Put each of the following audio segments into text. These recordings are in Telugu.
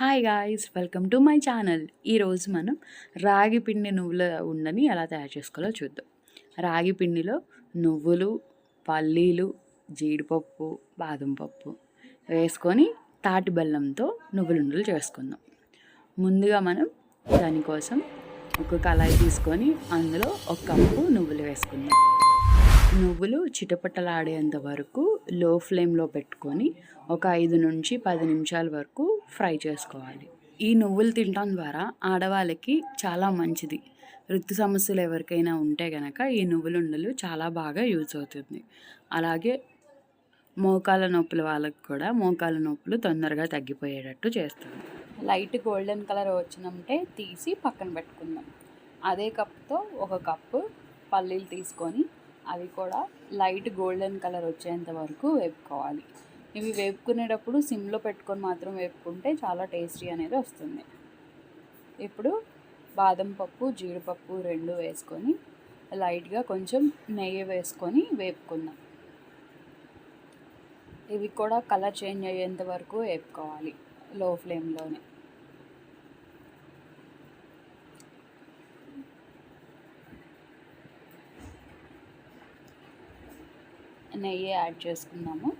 Hi guys welcome to my channel ఈరోజు మనం రాగి పిండి నువ్వుల ఉండని ఎలా తయారు చేసుకోవాలో చూద్దాం. రాగి పిండిలో నువ్వులు పల్లీలు జీడిపప్పు బాదం పప్పు వేసుకొని తాటి బెల్లంతో నువ్వులుండలు చేసుకుందాం. ముందుగా మనం దానికోసం ఒక కళాయి తీసుకొని అందులో ఒక కప్పు నువ్వులు వేసుకుందాం. నువ్వులు చిటపటలాడేంత వరకు లో ఫ్లేమ్లో పెట్టుకొని ఒక ఐదు నుంచి పది నిమిషాల వరకు ఫ్రై చేసుకోవాలి. ఈ నువ్వులు తినడం ద్వారా ఆడవాళ్ళకి చాలా మంచిది. ఋతు సమస్యలు ఎవరికైనా ఉంటే కనుక ఈ నువ్వులు ఉండలు చాలా బాగా యూజ్ అవుతుంది. అలాగే మోకాల నొప్పుల వాళ్ళకి కూడా మోకాల నొప్పులు తొందరగా తగ్గిపోయేటట్టు చేస్తుంది. లైట్ గోల్డెన్ కలర్ వచ్చినంటే తీసి పక్కన పెట్టుకుందాం. అదే కప్తో ఒక కప్పు పల్లీలు తీసుకొని అవి కూడా లైట్ గోల్డెన్ కలర్ వచ్చేంత వరకు వేపుకోవాలి. ఇవి వేపుకునేటప్పుడు సిమ్లో పెట్టుకొని మాత్రం వేపుకుంటే చాలా టేస్టీ అనేది వస్తుంది. ఇప్పుడు బాదం పప్పు జీడిపప్పు రెండు వేసుకొని లైట్గా కొంచెం నెయ్యి వేసుకొని వేపుకుందాం. ఇవి కూడా కలర్ చేంజ్ అయ్యేంత వరకు వేపుకోవాలి. లో ఫ్లేమ్లోనే. నెయ్యి యాడ్ చేసుకున్నాము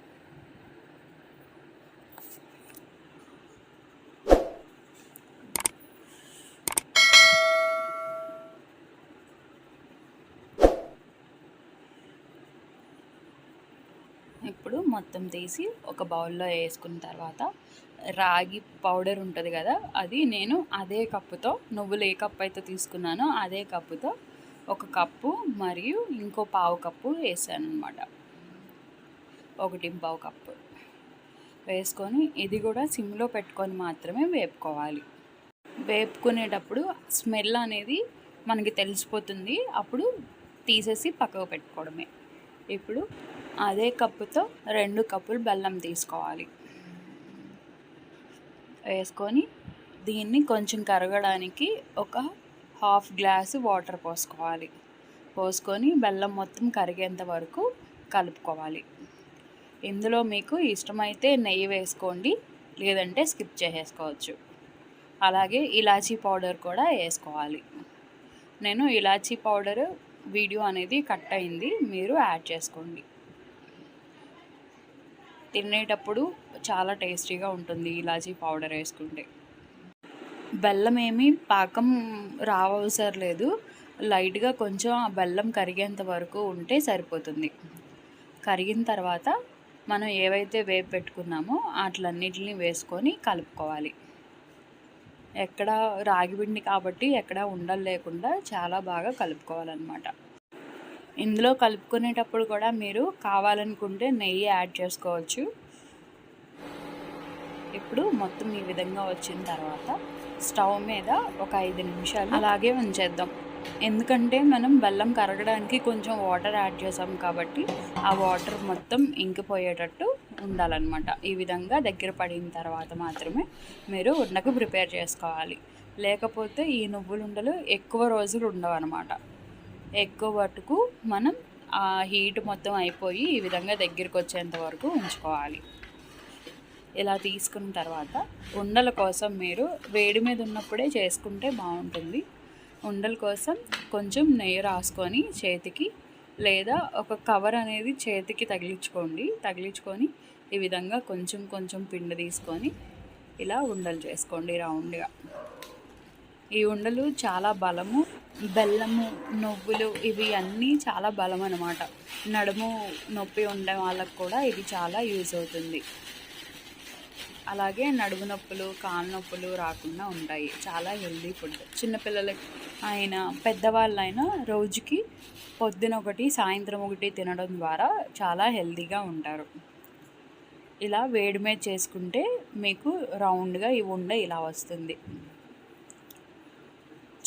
ఇప్పుడు మొత్తం తీసి ఒక బౌల్లో వేసుకున్న తర్వాత రాగి పౌడర్ ఉంటుంది కదా అది నేను అదే కప్పుతో నువ్వులు ఏ కప్పు అయితే తీసుకున్నానో అదే కప్పుతో ఒక కప్పు మరియు ఇంకో పావు కప్పు వేసాను అనమాట ఒకటి పావు కప్పు వేసుకొని ఇది కూడా సిమ్లో పెట్టుకొని మాత్రమే వేపుకోవాలి. వేపుకునేటప్పుడు స్మెల్ అనేది మనకి తెలిసిపోతుంది. అప్పుడు తీసేసి పక్కకు పెట్టుకోవడమే. ఇప్పుడు అదే కప్పుతో రెండు కప్పులు బెల్లం తీసుకోవాలి. వేసుకొని దీన్ని కొంచెం కరగడానికి ఒక హాఫ్ గ్లాసు వాటర్ పోసుకోవాలి. పోసుకొని బెల్లం మొత్తం కరిగేంత వరకు కలుపుకోవాలి. ఇందులో మీకు ఇష్టమైతే నెయ్యి వేసుకోండి లేదంటే స్కిప్ చేసేసుకోవచ్చు. అలాగే ఇలాచీ పౌడర్ కూడా వేసుకోవాలి. నేను ఇలాచీ పౌడర్ వీడియో అనేది కట్ అయింది మీరు యాడ్ చేసుకోండి. తినేటప్పుడు చాలా టేస్టీగా ఉంటుంది ఇలాచీ పౌడర్ వేసుకుంటే. బెల్లం ఏమి పాకం రావసరం లేదు లైట్గా కొంచెం ఆ బెల్లం కరిగేంత వరకు ఉంటే సరిపోతుంది. కరిగిన తర్వాత మనం ఏవైతే వేపు పెట్టుకున్నామో వాటిలన్నిటిని వేసుకొని కలుపుకోవాలి. ఎక్కడ రాగి పిండి కాబట్టి ఎక్కడ ఉండలు లేకుండా చాలా బాగా కలుపుకోవాలన్నమాట. ఇందులో కలుపుకునేటప్పుడు కూడా మీరు కావాలనుకుంటే నెయ్యి యాడ్ చేసుకోవచ్చు. ఇప్పుడు మొత్తం ఈ విధంగా వచ్చిన తర్వాత స్టవ్ మీద ఒక ఐదు నిమిషాలు అలాగే ఉంచేద్దాం. ఎందుకంటే మనం బెల్లం కరగడానికి కొంచెం వాటర్ యాడ్ చేసాం కాబట్టి ఆ వాటర్ మొత్తం ఇంకిపోయేటట్టు ఉండాలన్నమాట. ఈ విధంగా దగ్గర పడిన తర్వాత మాత్రమే మీరు ఉండకు ప్రిపేర్ చేసుకోవాలి. లేకపోతే ఈ నువ్వులు ఉండలు ఎక్కువ రోజులు ఉండవు అనమాట ఎక్కువ మటుకు మనం ఆ హీట్ మొత్తం అయిపోయి ఈ విధంగా దగ్గరికి వచ్చేంత వరకు ఉంచుకోవాలి. ఇలా తీసుకున్న తర్వాత ఉండల కోసం మీరు వేడి మీద ఉన్నప్పుడే చేసుకుంటే బాగుంటుంది. ఉండల కోసం కొంచెం నెయ్యి రాసుకొని చేతికి లేదా ఒక కవర్ అనేది చేతికి తగిలించుకోండి. తగిలించుకొని ఈ విధంగా కొంచెం కొంచెం పిండి తీసుకొని ఇలా ఉండలు చేసుకోండి రౌండ్గా. ఈ ఉండలు చాలా బలము బెల్లము నువ్వులు ఇవి అన్నీ చాలా బలం అనమాట నడుము నొప్పి ఉండే వాళ్ళకు కూడా ఇది చాలా యూజ్ అవుతుంది. అలాగే నడుము నొప్పులు కాళ్ళ నొప్పులు రాకుండా ఉంటాయి. చాలా హెల్దీ ఫుడ్. చిన్నపిల్లలకి అయినా పెద్దవాళ్ళైనా రోజుకి పొద్దున ఒకటి సాయంత్రం ఒకటి తినడం ద్వారా చాలా హెల్దీగా ఉంటారు. ఇలా వేడి మీద చేసుకుంటే మీకు రౌండ్గా ఈ ఉండ ఇలా వస్తుంది.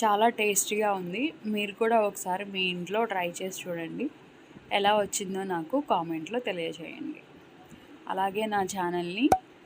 చాలా టేస్టీగా ఉంది. మీరు కూడా ఒకసారి మీ ఇంట్లో ట్రై చేసి చూడండి. ఎలా వచ్చిందో నాకు కామెంట్లో తెలియజేయండి. అలాగే నా ఛానల్ని